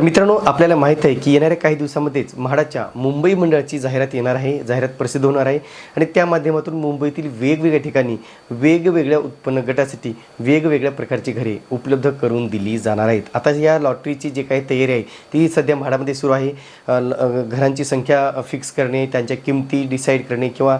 तर मित्रांनो आपल्याला माहीत आहे की येणाऱ्या काही दिवसामध्येच म्हाडाच्या मुंबई मंडळाची जाहिरात येणार आहे जाहिरात प्रसिद्ध होणार आहे. आणि त्या माध्यमातून मुंबईतील वेगवेगळ्या ठिकाणी वेगवेगळ्या उत्पन्न गटासाठी वेगवेगळ्या प्रकारची घरे उपलब्ध करून दिली जाणार आहेत. आता या लॉटरीची जे काही तयारी आहे ती सध्या म्हाडामध्ये सुरू आहे. ल- घरांची संख्या फिक्स करणे त्यांच्या किमती डिसाईड करणे किंवा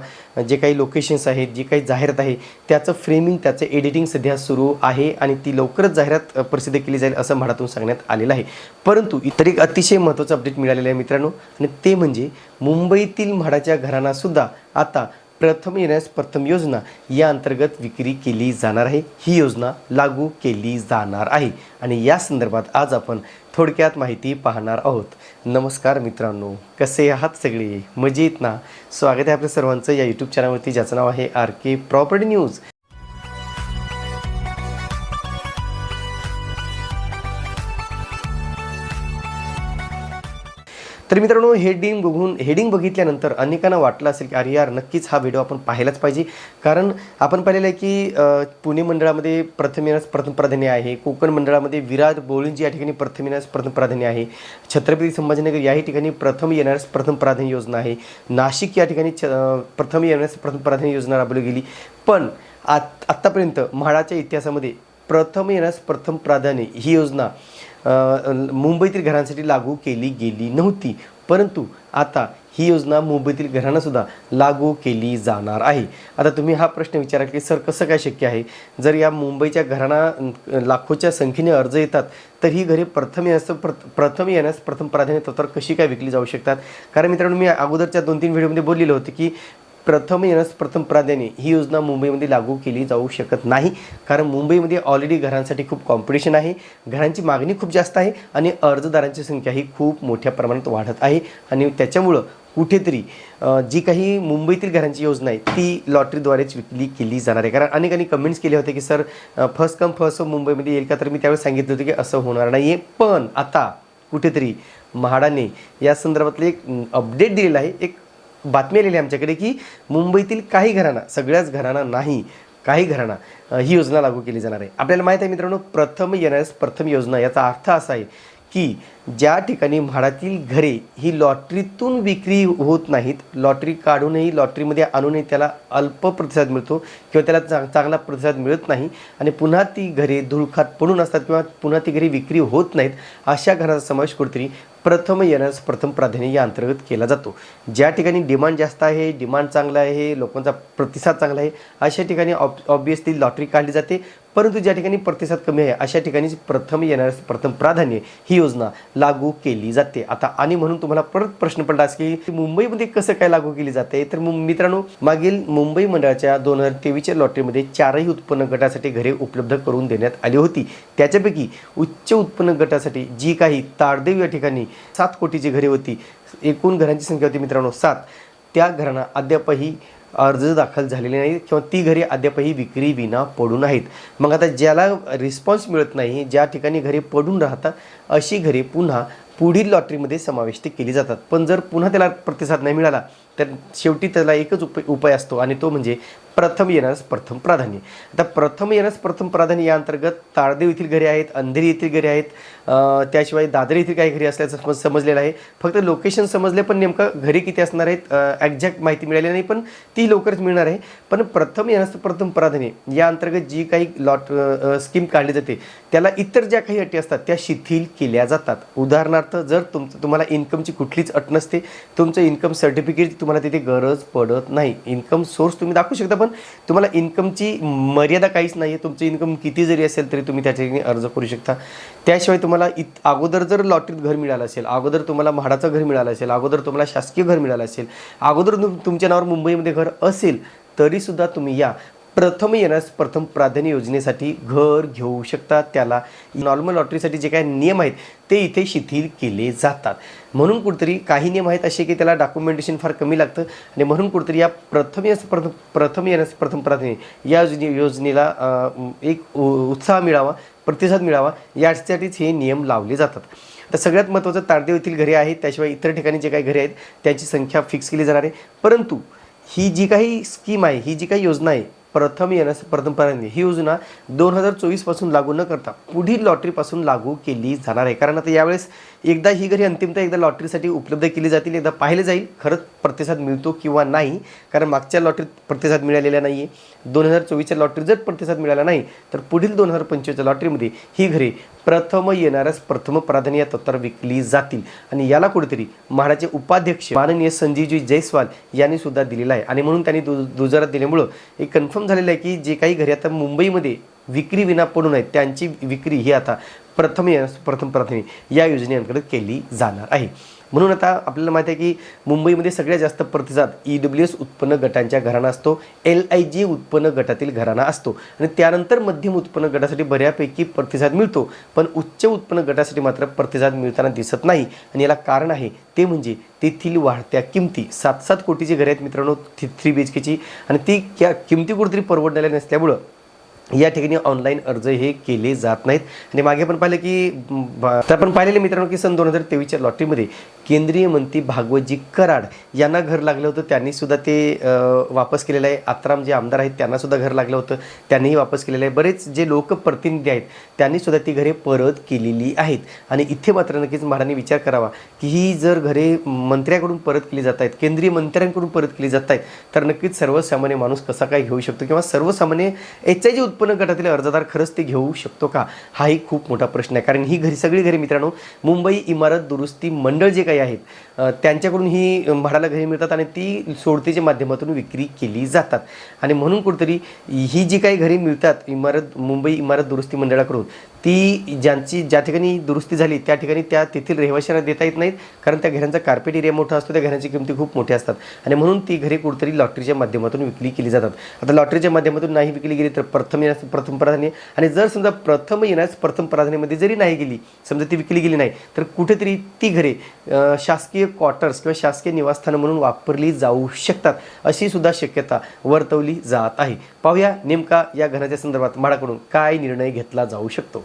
जे काही लोकेशन्स आहेत जी काही जाहिरात आहे त्याचं फ्रेमिंग त्याचं एडिटिंग सध्या सुरू आहे आणि ती लवकरच जाहिरात प्रसिद्ध केली जाईल असं म्हाडातून सांगण्यात आलेलं आहे. परंतु इतर एक अतिशय महत्त्वाचं अपडेट मिळालेलं आहे मित्रांनो आणि ते म्हणजे मुंबईतील म्हाडाच्या घरांनासुद्धा आता प्रथम येण्यास प्रथम योजना या अंतर्गत विक्री केली जाणार आहे. ही योजना लागू केली जाणार आहे. आणि या संदर्भात आज आपण थोडक्यात माहिती पाहणार आहोत. नमस्कार मित्रांनो कसे आहात सगळे? मजेत ना? स्वागत आहे आपल्या सर्वांचं या यूट्यूब चॅनलवरती ज्याचं नाव आहे आर के प्रॉपर्टी न्यूज तर मित्रांनो हेडिंग बघून हेडिंग बघितल्यानंतर अनेकांना वाटलं असेल की अरे यार नक्कीच हा व्हिडिओ आपण पाहायलाच पाहिजे. कारण आपण पाहिलेलं आहे की पुणे मंडळामध्ये प्रथम प्रथम प्राधान्य आहे. कोकण मंडळामध्ये विराट बोळींजी या ठिकाणी प्रथम येण्यास प्रथम प्राधान्य आहे. छत्रपती संभाजीनगर याही ठिकाणी प्रथम येणाऱ्यास प्रथम प्राधान्य योजना आहे. नाशिक या ठिकाणी छ प्रथम येण्यास प्रथम प्राधान्य योजना राबवली गेली. पण आत आत्तापर्यंत म्हाडाच्या इतिहासामध्ये प्रथम येण्यास प्रथम प्राधान्य ही योजना मुंबईतील घरांसाठी लागू केली गेली नव्हती. परंतु आता ही योजना मुंबईतील घरांनासुद्धा लागू केली जाणार आहे. आता तुम्ही हा प्रश्न विचारा की सर कसं काय शक्य आहे? जर या मुंबईच्या घरांना लाखोच्या संख्येने अर्ज येतात तर ही घरे प्रथम येण्यास प्र प्रथम येण्यास प्रथम प्राधान्य तत्वावर कशी काय विकली जाऊ शकतात? कारण मित्रांनो मी अगोदरच्या दोन तीन व्हिडिओमध्ये बोललेलं होतं की प्रथम येणस प्रथम प्राधान्य ही योजना मुंबईमध्ये लागू केली जाऊ शकत नाही. कारण मुंबईमध्ये ऑलरेडी घरांसाठी खूप कॉम्पिटिशन आहे. घरांची मागणी खूप जास्त आहे आणि अर्जदारांची संख्या ही खूप मोठ्या प्रमाणात वाढत आहे. आणि त्याच्यामुळं कुठेतरी जी काही मुंबईतील घरांची योजना आहे ती लॉटरीद्वारेच विकली केली जाणार आहे. कारण अनेकांनी कमेंट्स केले होते की सर फर्स्ट कम फर्स्ट मुंबईमध्ये येईल का? तर मी त्यावेळेस सांगितलं होतं की असं होणार नाही आहे पण आता कुठेतरी म्हाडाने या संदर्भातले एक अपडेट दिलेला आहे. एक बातमी आलेली आहे आमच्याकडे की मुंबईतील काही घरांना सगळ्याच घरांना नाही काही घरांना ही योजना लागू केली जाणार आहे. आपल्याला माहीत आहे मित्रांनो प्रथम येण्यास प्रथम योजना याचा अर्थ असा आहे की ज्या ठिकाणी म्हाडातील घरे ही लॉटरीतून विक्री होत नाहीत लॉटरी काढूनही लॉटरीमध्ये आणूनही त्याला अल्प प्रतिसाद मिळतो किंवा त्याला चांग चांगला प्रतिसाद मिळत नाही आणि पुन्हा ती घरे धुळखात पडून असतात किंवा पुन्हा ती घरी विक्री होत नाहीत अशा घराचा समावेश कुठेतरी प्रथम येण्यास प्रथम प्राधान्य या अंतर्गत केला जातो. ज्या ठिकाणी डिमांड जास्त आहे डिमांड चांगला आहे लोकांचा प्रतिसाद चांगला आहे अशा ठिकाणी ऑब ऑब्वियसली लॉटरी काढली जाते. परंतु ज्या ठिकाणी प्रतिसाद कमी आहे अशा ठिकाणी प्रथम येणार प्रथम प्राधान्य ही योजना लागू केली जाते. आता आणि म्हणून तुम्हाला परत प्रश्न पडला असेल की मुंबईमध्ये कसं काय लागू केली जाते? तर मित्रांनो मागील मुंबई मंडळाच्या दोन हजार तेवीसच्या लॉटरीमध्ये चारही उत्पन्न गटासाठी घरे उपलब्ध करून देण्यात आली होती. त्याच्यापैकी उच्च उत्पन्न गटासाठी जी काही ताडदेव या ठिकाणी सात कोटीची घरे होती एकूण घरांची संख्या होती मित्रांनो सात. त्या घरांना अद्यापही अर्ज दाखल झालेले नाही किंवा ती घरे अद्यापही विक्री विना पडून आहेत. मग आता ज्याला रिस्पॉन्स मिळत नाही ज्या ठिकाणी घरे पडून राहतात अशी घरे पुन्हा पुढील लॉटरीमध्ये समाविष्ट केली जातात. पण जर पुन्हा त्याला प्रतिसाद नाही मिळाला तर शेवटी त्याला एकच उपाय उपाय असतो आणि तो म्हणजे प्रथम येण्यास प्रथम प्राधान्य. आता प्रथम येण्यास प्रथम प्राधान्य या अंतर्गत ताळदेव येथील घरे आहेत अंधेरी येथील घरे आहेत त्याशिवाय दादर येथील काही घरी असल्याचं समज समजलेलं आहे. फक्त लोकेशन समजले पण नेमकं घरी किती असणार आहेत ॲक्झॅक्ट माहिती मिळाली नाही पण ती लवकरच मिळणार आहे. पण प्रथम येण्यास प्रथम प्राधान्य या अंतर्गत जी काही लॉट स्कीम काढली जाते त्याला इतर ज्या काही अटी असतात त्या शिथिल केल्या जातात. उदाहरणार्थ जर तुमचं तुम्हाला इन्कमची कुठलीच अट नसते तुमचं इन्कम सर्टिफिकेट तुम्हाला तिथे गरज पडत नाही. इन्कम सोर्स तुम्ही दाखवू शकता पण तुम्हाला इन्कमची मर्यादा काहीच नाही आहे तुमचं इन्कम किती जरी असेल तरी तुम्ही त्या ठिकाणी अर्ज करू शकता. त्याशिवाय तुम्हाला इत अगोदर जर लॉटरीत घर मिळालं असेल अगोदर तुम्हाला म्हाडाचं घर मिळालं असेल अगोदर तुम्हाला शासकीय घर मिळालं असेल अगोदर तुमच्या नावावर मुंबईमध्ये घर असेल तरीसुद्धा तुम्ही या. प्रथम येण्यास प्रथम प्राधान्य योजनेसाठी घर घेऊ शकतात. त्याला नॉर्मल लॉटरीसाठी जे काही नियम आहेत ते इथे शिथिल केले जातात. म्हणून कुठेतरी काही नियम आहेत असे की त्याला डॉक्युमेंटेशन फार कमी लागतं आणि म्हणून कुठेतरी या प्रथम येण्यास प्रथम प्रथम येण्यास प्रथम प्राधान्य या योजने योजनेला एक उ- उत्साह मिळावा प्रतिसाद मिळावा यासाठीच हे नियम लावले जातात. तर सगळ्यात महत्त्वाचं तारदेव येथील घरे आहेत त्याशिवाय इतर ठिकाणी जे काही घरे आहेत त्यांची संख्या फिक्स केली जाणार आहे. परंतु ही जी काही स्कीम आहे ही जी काही योजना आहे प्रथम येण्यास प्रथमपर्यंत ही योजना दोन हजार चोवीसपासून लागू न करता पुढील लॉटरीपासून लागू केली जाणार आहे. कारण आता यावेळेस एकदा ही घरी अंतिमतः एकदा लॉटरीसाठी उपलब्ध केली जातील एकदा पाहिले जाईल खरंच प्रतिसाद मिळतो किंवा नाही. कारण मागच्या लॉटरीत प्रतिसाद मिळालेला नाही आहे दोन हजार चोवीसच्या लॉटरीत जर प्रतिसाद मिळाला नाही तर पुढील दोन हजार पंचवीसच्या लॉटरीमध्ये ही घरे प्रथम येणाऱ्यास प्रथम प्राधान्य या तत्वावर विकली जातील. आणि याला कुठेतरी म्हाडाचे उपाध्यक्ष माननीय संजीवजी जयस्वाल यांनी सुद्धा दिलेला आहे. आणि म्हणून त्यांनी दु दुजारात दिल्यामुळं एक कन्फर्म झालेलं आहे की जे काही घरे आता मुंबईमध्ये विक्री विना पडून आहेत त्यांची विक्री ही आता प्रथम प्रथम प्राथमिक या योजनेअंतर्गत केली जाणार आहे. म्हणून आता आपल्याला माहिती आहे की मुंबईमध्ये सगळ्यात जास्त प्रतिसाद ई डब्ल्यू एस उत्पन्न गटांच्या घराणा असतो. एल आय जी उत्पन्न गटातील घराणा असतो. आणि त्यानंतर मध्यम उत्पन्न गटासाठी बऱ्यापैकी प्रतिसाद मिळतो. पण उच्च उत्पन्न गटासाठी मात्र प्रतिसाद मिळताना दिसत नाही. आणि याला कारण आहे ते म्हणजे तेथील वाढत्या किमती. सात सात कोटीची घरे आहेत मित्रांनो थ्री थ्री बी एच केची आणि ती क्या किमती कुठेतरी परवडणाऱ्या नसल्यामुळं या ठिकाणी ऑनलाईन अर्ज हे केले जात नाहीत. आणि मागे पण पाहिलं की तर आपण पाहिलेले मित्रांनो की सन दोन हजार तेवीसच्या लॉटरीमध्ये केंद्रीय मंत्री भागवतजी कराड यांना घर लागलं होतं. त्यांनी सुद्धा ते वापस केलेलं आहे. आत्राम जे आमदार आहेत त्यांना सुद्धा घर लागलं होतं. त्यांनीही वापस केलेलं आहे. बरेच जे लोकप्रतिनिधी आहेत त्यांनी सुद्धा ती घरे परत केलेली आहेत. आणि इथे मात्र नक्कीच म्हाडाने विचार करावा की ही जर घरे मंत्र्याकडून परत केली जात आहेत केंद्रीय मंत्र्यांकडून परत केली जात आहेत तर नक्कीच सर्वसामान्य माणूस कसा काय घेऊ शकतो? किंवा सर्वसामान्य एच आय जी उत्पन्न गटातील अर्जदार खरंच ते घेऊ शकतो का? हाही खूप मोठा प्रश्न आहे. कारण ही घरी सगळी घरे मित्रांनो मुंबई इमारत दुरुस्ती मंडळ जे काही आहेत त्यांच्याकडून ही भाड्याला घरी मिळतात आणि ती सोडतीच्या माध्यमातून विक्री केली जातात. आणि म्हणून कुठेतरी ही जी काही घरे मिळतात इमारत मुंबई इमारत दुरुस्ती मंडळाकडून ती ज्यांची ज्या ठिकाणी दुरुस्ती झाली त्या ठिकाणी त्या तेथील रहिवाशांना देता येत नाहीत. कारण त्या घरांचा कार्पेट एरिया मोठा असतो त्या घरांची किमती खूप मोठ्या असतात. आणि म्हणून ती घरे कुठेतरी लॉटरीच्या माध्यमातून विकली केली जातात. आता लॉटरीच्या माध्यमातून नाही विकली गेली तर प्रथम येण्यास प्रथम प्राधान्य. आणि जर समजा प्रथम येण्यास प्रथम प्राधान्यामध्ये जरी नाही गेली समजा ती विकली गेली नाही तर कुठेतरी ती घरे शासकीय क्वार्टर्स किंवा शासकीय निवासस्थानं म्हणून वापरली जाऊ शकतात अशी सुद्धा शक्यता वर्तवली जात आहे. पाहूया नेमका या घराच्या संदर्भात म्हाडाकडून काय निर्णय घेतला जाऊ शकतो.